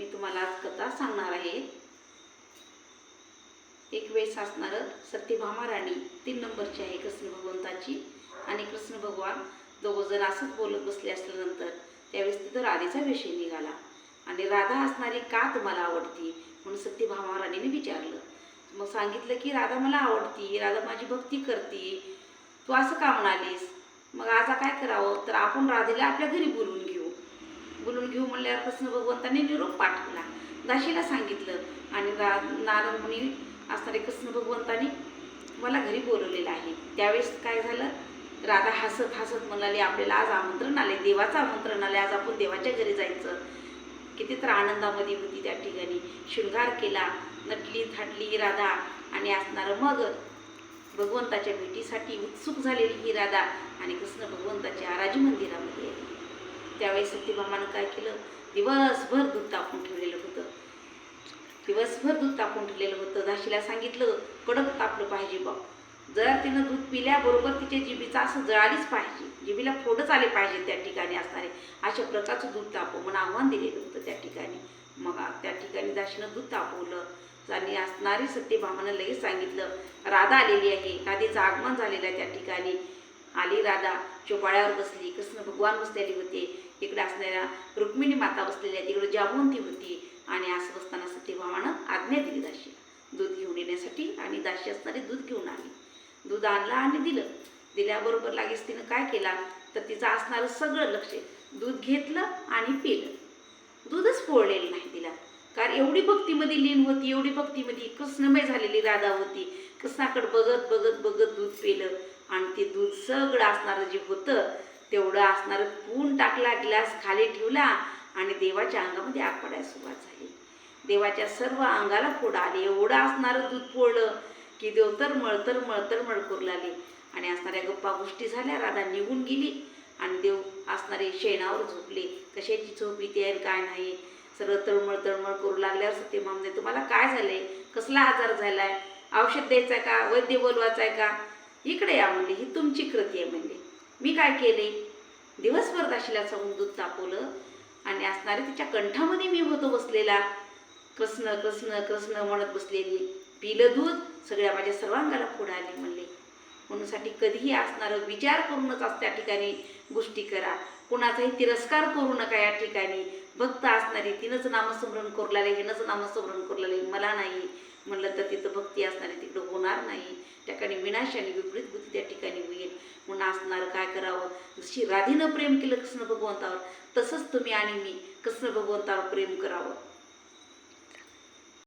मी तुम्हाला आज कथा सांगणार आहे. एक वेळेस असणारं सत्यभामा राणी तीन नंबरची आहे कृष्ण भगवंताची. आणि कृष्ण भगवान दोघं जण असंच बोलत बसले असल्यानंतर त्यावेळेस तिथं राधेचा विषय निघाला. आणि राधा असणारी का तुम्हाला आवडती? म्हणून सत्यभामा राणीने विचारलं. मग सांगितलं की राधा मला आवडती राधा माझी भक्ती करते. तू असं का म्हणालीस? मग आता काय करावं? तर आपण राधेला आपल्या घरी बोलवून घेऊ घेऊ म्हणल्यावर कृष्ण भगवंताने निरोप पाठवला दाशीला सांगितलं आणि रा नारद मुनी असणारे कृष्ण भगवंताने मला घरी बोलवलेलं आहे. त्यावेळेस काय झालं? राधा हसत हसत म्हणाली आपल्याला आज आमंत्रण आले देवाचं आमंत्रण आले आज आपण देवाच्या घरी जायचं. किती तर आनंदामध्ये होती त्या ठिकाणी. शृंगार केला नटली थाटली राधा आणि असणारं मग भगवंताच्या भेटीसाठी उत्सुक झालेली ही राधा आणि कृष्ण भगवंताच्या आराजी मंदिरामध्ये त्यावेळी सत्यभामानं काय केलं? दिवसभर दूध तापून ठेवलेलं होतं. दिवसभर दूध तापून ठेवलेलं होतं. दाशीला सांगितलं कडक तापलं पाहिजे बा जर तिनं दूध पिल्याबरोबर तिच्या जिबीचा असं जळालीच पाहिजे. जिबीला फोडच आले पाहिजे त्या ठिकाणी असणारे. अशा प्रकारचं दूध तापव म्हणून आव्हान दिलेलं होतं त्या ठिकाणी. मग त्या ठिकाणी दाशीनं दूध तापवलं. आणि असणारी सत्यभामानं लगेच सांगितलं राधा आलेली आहे. राधेचं आगमन झालेलं आहे त्या ठिकाणी. आली राधा चोपाळ्यावर बसली. कृष्ण भगवान बसलेले होते. इकडे असणाऱ्या रुक्मिणी माता बसलेल्या तिकडे जामवंती होती. आणि असं बसताना सत्यभामानं आज्ञा दिली दाशी दूध घेऊन येण्यासाठी आणि दाशी असणारी दूध घेऊन आली. दूध आणलं आणि दिलं. दिल्याबरोबर लागेच तिनं काय केला? तर तिचं असणारं सगळं लक्ष दूध घेतलं आणि पिलं. दूधच पोळलेलं नाही तिला. कारण एवढी भक्तीमध्ये लीन होती एवढी भक्तीमध्ये कृष्णमय झालेली राधा होती. कृष्णाकडे बघत बघत बघत दूध पिलं. आणि ते दूध सगळं असणारं जे होतं तेवढं असणारं पूर्ण टाकला ग्लास खाली ठेवला आणि देवाच्या अंगामध्ये आग पडायला सुरुवात झाली. देवाच्या सर्व अंगाला फोड आले. एवढं असणारं दूध फोडलं की देव तर मळ तर मळ तर लागले. आणि असणाऱ्या गप्पा गोष्टी झाल्या राधा निघून गेली आणि देव असणारे शेणावर झोपले. कशाची झोपली ते काय नाही? सर्व तळमळ तळमळ करू लागल्यावर सत्य मामने तुम्हाला काय झालंय? कसला आजार झालाय? औषध द्यायचं आहे का? वैद्य बोलवायचं आहे का? इकडे या म्हणले ही तुमची कृती आहे म्हणले. मी काय केले? दिवसभर दाशीला चावून दूध तापवलं आणि असणारे तिच्या कंठामध्ये मी होतो बसलेला. कृष्ण कृष्ण कृष्ण म्हणत बसलेली. पिलं दूध सगळ्या माझ्या सर्वांगाला पुढे आली म्हणले. कोणासाठी कधीही असणारं विचार करूनच आज त्या ठिकाणी गोष्टी करा. कुणाचाही तिरस्कार करू नका या ठिकाणी. भक्त असणारी तिनंच नामस्मरण करू लागले हिनंच नामस्मरण करू लागले मला नाही. म्हणलं तर तिथं भक्ती असणारी तिकडं होणार नाही. त्या ठिकाणी विनाश आणि विपरीत बुद्धी त्या ठिकाणी होईल. म्हणून असणारं काय करावं? जशी राधीनं प्रेम केलं कृष्ण भगवंतावर. तसंच तुम्ही आणि मी कृष्ण भगवंतावर प्रेम करावं.